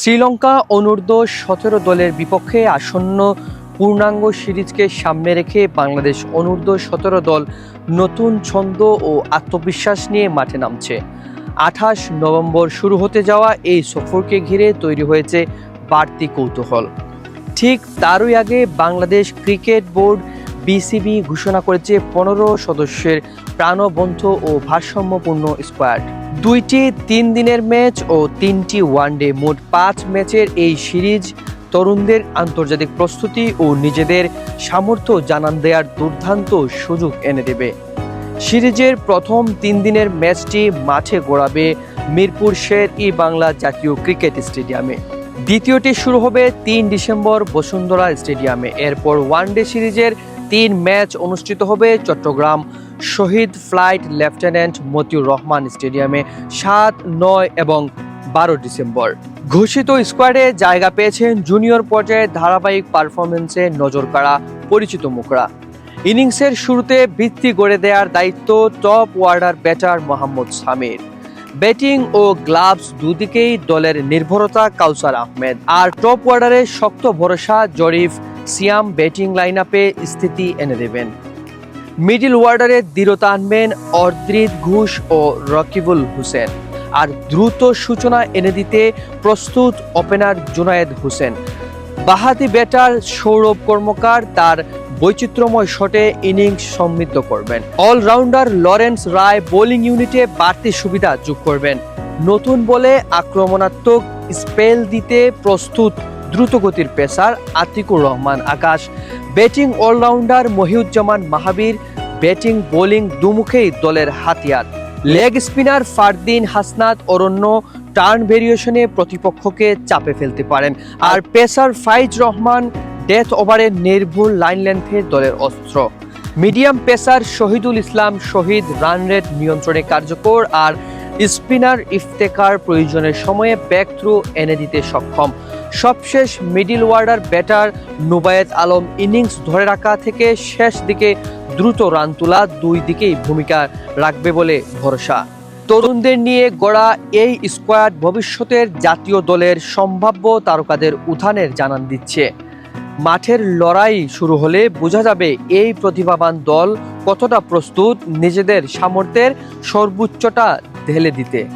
শ্রীলঙ্কা অনূর্ধ্ব সতেরো দলের বিপক্ষে আসন্ন পূর্ণাঙ্গ সিরিজকে সামনে রেখে বাংলাদেশ অনূর্ধ্ব সতেরো দল নতুন ছন্দ ও আত্মবিশ্বাস নিয়ে মাঠে নামছে। আঠাশ নভেম্বর শুরু হতে যাওয়া এই সফরকে ঘিরে তৈরি হয়েছে বাড়তি কৌতূহল। ঠিক তারই আগে বাংলাদেশ ক্রিকেট বোর্ড বিসিবি ঘোষণা করেছে পনেরো সদস্যের প্রাণবন্ত ও ভারসাম্যপূর্ণ স্কোয়াড দুইটি তিন দিনের ম্যাচ ও তিনটি ওয়ানডে মোট পাঁচ ম্যাচের এই সিরিজ তরুণদের আন্তর্জাতিক প্রস্তুতি ও নিজেদের সামর্থ্য জানান দেওয়ার দুর্দান্ত সুযোগ এনে দেবে। সিরিজের প্রথম তিন দিনের ম্যাচটি মাঠে গড়াবে মিরপুর শের ই বাংলা জাতীয় ক্রিকেট স্টেডিয়ামে। দ্বিতীয়টি শুরু হবে তিন ডিসেম্বর বসুন্ধরা স্টেডিয়ামে। এরপর ওয়ানডে সিরিজের তিন ম্যাচ অনুষ্ঠিত হবে। চট্টগ্রাম শহীদ ফ্লাইট লেফটেন্যান্ট মতিউর রহমান স্টেডিয়ামে সাত, নয় এবং বারো ডিসেম্বর। ঘোষিত স্কোয়াডে জায়গা পেয়েছেন জুনিয়র পর্যায়ে ধারাবাহিক পারফরমেন্সে নজর কাড়া পরিচিত মুখরা। ইনিংসের শুরুতে ভিত্তি গড়ে দেওয়ার দায়িত্ব top order batter Mohammad Samir. Batting ও গ্লাভস দুদিকেই দলের নির্ভরতা কাউসার আহমেদ। আর টপ ওয়ার্ডারে শক্ত ভরসা জরিফ সিয়াম ব্যাটিং লাইন আপে স্থিতি এনে দেবেন। মিডিল ওয়ার্ডারে দৃঢ়তা আনবেন অর্দ্রিত ঘোষ ও রকিবুল হোসেন। আর দ্রুত সূচনা এনে দিতে প্রস্তুত ওপেনার জুনায়েদ হোসেন। বাহাতি ব্যাটার সৌরভ কর্মকার তার বৈচিত্র্যময় শটে ইনিংস সমৃদ্ধ করবেন। অলরাউন্ডার লরেন্স রায় বোলিং ইউনিটে বাড়তি সুবিধা যোগ করবেন। নতুন বলে আক্রমণাত্মক স্পেল দিতে প্রস্তুত দ্রুতগতির pacer Atikur Rahman Akash. Batting allrounder Mohiuzzaman Mahabir batting bowling দুমুখেই দলের হাতিয়ার। Leg spinner Fardin Hasnat Aranya turn ভেরিয়েশনে প্রতিপক্ষকে চাপে ফেলতে পারেন। আর পেসার ফাইজ রহমান ডেথ ওভারের নির্ভুল লাইন লেন্থের দলের অস্ত্র। Medium pacer Shahidul Islam Shahid run rate নিয়ন্ত্রণে কার্যকর আর স্পিনার ইফতেকার প্রয়োজনের সময়ে ব্যাক থ্রু এনে দিতে সক্ষম। সবশেষ middle order batter Nubayet Alam innings ধরে রাখা থেকে শেষ দিকে দ্রুত রান তোলা দুই দিকেই ভূমিকা রাখবে বলে ভরসা। তরুণদের নিয়ে গড়া এই স্কোয়াড ভবিষ্যতের জাতীয় দলের সম্ভাব্য তারকাদের উত্থানের জানান দিচ্ছে। মাঠের লড়াই শুরু হলে বোঝা যাবে এই প্রতিভাবান দল কতটা প্রস্তুত নিজেদের সামর্থ্যের সর্বোচ্চটা ঢেলে দিতে।